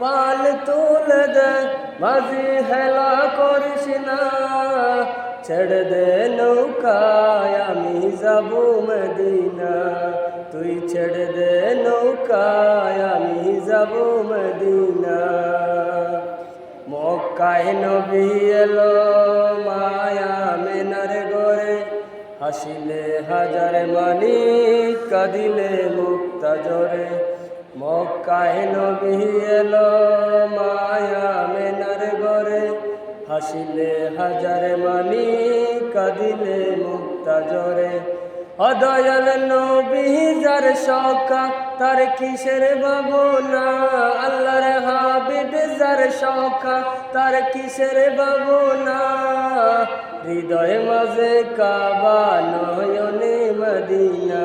পাল তুলে দে, মাঝি হেলা করিস না। ছেড়ে দে নৌকায়, আমি যাব মদিনা। তুই ছেড়ে দে নৌকায়, আমি যাব মদিনা। মক্কায় নবী এলো মায়া মেনার গরে হাসিলে হাজার মানি কাঁদিলে মুক্তা জরে মক্কায় নবী এলো মায়া মেনার গরে হাসিলে হাজার মানি, কাঁদিলে মুক্তা জরে অদয়াল নবী যার শকা তার কিসের বাবনা আল্লাহর হাবিব যার শকা তার কিসের বাবনা হৃদয় মাঝে কাবা নয়নে মদিনা।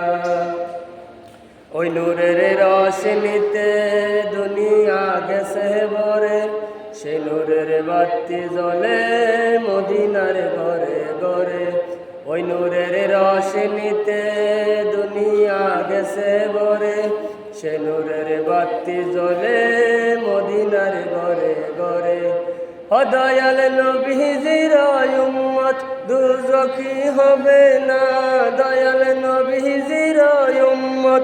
ওই নূরের রশনিতে দুনিয়া গেছে বরে সে নূরের বাতি জ্বলে মদিনার ঘরে ঘরে। ওই নূরের রশনিতে দুনিয়া গেছে বরে সে নূরের বাতি জ্বলে মদিনার ঘরে ঘরে। অদয়াল নবীজির উম্মত দুজখি হবে না। দয়াল নবীজির উম্মত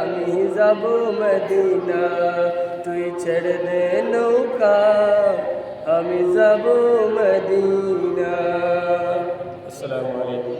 আমি যাব মদিনা তুই ছেড়ে দে নৌকা আমি যাব মদিনা। আসসালামু আলাইকুম।